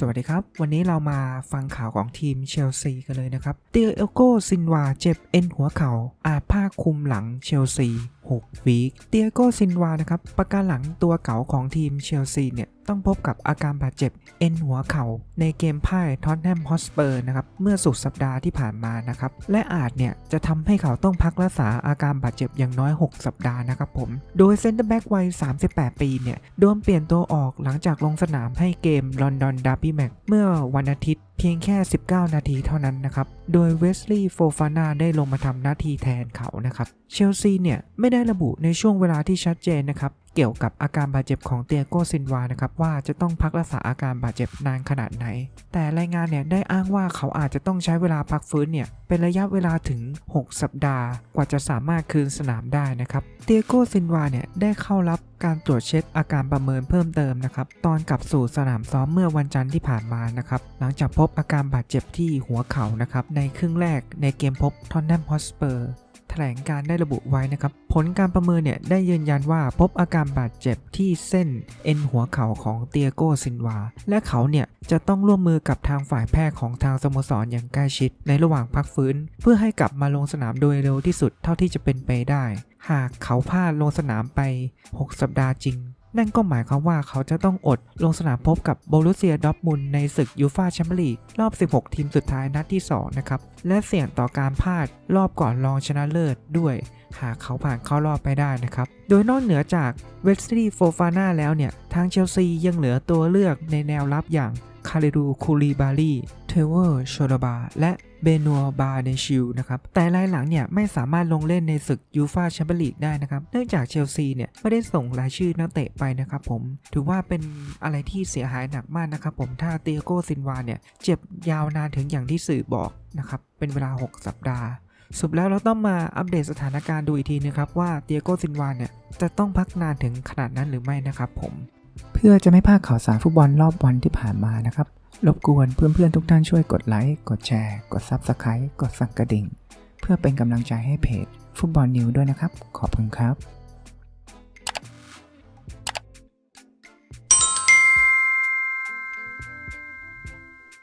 สวัสดีครับ วันนี้เรามาฟังข่าวของทีมเชลซีกันเลยนะครับเตียเอลโกซินวาเจ็บเอ็นหัวเข่าอาจผ้าคลุมหลังเชลซี 6 วีคเตียโกซินวานะครับประการหลังตัวเก่าของทีมเชลซีเนี่ยต้องพบกับอาการบาดเจ็บ เอ็นหัวเข่า ในเกมพ่ายทอตแนมฮอสเปอร์นะครับเมื่อสุดสัปดาห์ที่ผ่านมานะครับและอาจเนี่ยจะทำให้เขาต้องพักรักษาอาการบาดเจ็บอย่างน้อย 6 สัปดาห์นะครับผม โดยเซนเตอร์แบ็กวัย 38 ปีเนี่ยโดนเปลี่ยนตัวออกหลังจากลงสนามให้เกมลอนดอนดาร์บี้แมตช์เมื่อวันอาทิตย์ เพียงแค่ 19 นาทีเท่านั้นนะครับ โดยเวสลีย์โฟฟาน่าได้ลงมาทำหน้าที่แทนเขานะครับ เชลซีเนี่ยไม่ได้ระบุในช่วงเวลาที่ชัดเจนนะครับ เกี่ยวกับอาการบาดเจ็บของเตียโกซินวานะครับว่าจะต้องพักรักษาอาการบาดเจ็บนานขนาดไหน แต่รายงานเนี่ยได้อ้างว่าเขาอาจจะต้องใช้เวลาพักฟื้นเนี่ยเป็นระยะเวลาถึง 6 สัปดาห์ กว่าจะสามารถคืนสนามได้นะครับ เตียโกซินวาเนี่ยได้เข้ารับการตรวจเช็คอาการประเมินเพิ่มเติมนะครับ ตอนกลับสู่สนามซ้อมเมื่อวันจันทร์ที่ผ่านมานะครับ หลังจากพบอาการบาดเจ็บที่หัวเข่านะครับ ในครึ่งแรกในเกมพบทอนแนมฮอสเปอร์ ลงการได้ระบุไว้นะครับ ผลการประเมินเนี่ยได้ยืนยันว่าพบอาการบาดเจ็บที่เส้นเอ็นหัวเข่าของเตียโกซินวา และเขาเนี่ยจะต้องร่วมมือกับทางฝ่ายแพทย์ของทางสโมสรอย่างใกล้ชิด ในระหว่างพักฟื้น เพื่อให้กลับมาลงสนามโดยเร็วที่สุดเท่าที่จะเป็นไปได้ หากเขาพลาดลงสนามไป 6 สัปดาห์จริง นั่นก็หมายความว่าเขาจะต้องอดลงสนามพบกับโบรุเซียดอร์ทมุนในศึกยูฟาแชมเปี้ยนลีกรอบ 16 ทีมสุดท้ายนัดที่ 2 นะครับ และเสี่ยงต่อการพลาดรอบก่อนรองชนะเลิศด้วย หากเขาผ่านเข้ารอบไปได้นะครับ โดยนอกเหนือจากเวสลีโฟฟาน่าแล้วเนี่ย ทางเชลซียังเหลือตัวเลือกในแนวรับอย่างคาริดูคูลีบาลีเทเวอร์โชลบาและ เบนัวบาเดชิลนะครับแต่รายหลังเนี่ยไม่สามารถลงเล่นในศึกยูฟาแชมเปี้ยนลีกได้นะครับเนื่องจากเชลซีเนี่ยไม่ได้ส่งรายชื่อนักเตะไปนะครับผมถือว่าเป็นอะไรที่เสียหายหนักมากนะครับผมถ้าเตียโกซินวาเนี่ยเจ็บยาวนานถึงอย่างที่สื่อบอกนะครับเป็นเวลา 6 สัปดาห์สุดแล้วเราต้องมาอัปเดตสถานการณ์ดูอีกทีนะครับว่าเตียโกซินวานเนี่ยจะต้องพักนานถึงขนาดนั้นหรือไม่นะครับผม เพื่อจะไม่พลาดข่าวสารฟุตบอลรอบวันที่ผ่านมานะครับ รบกวนเพื่อนๆทุกท่านช่วยกดไลค์ กดแชร์ กดซับสไคร b ์กดสั่นกระดิ่ง เพื่อเป็นกำลังใจให้เพจ ฟุตบอลนิวด้วยนะครับ ขอบคุณครับ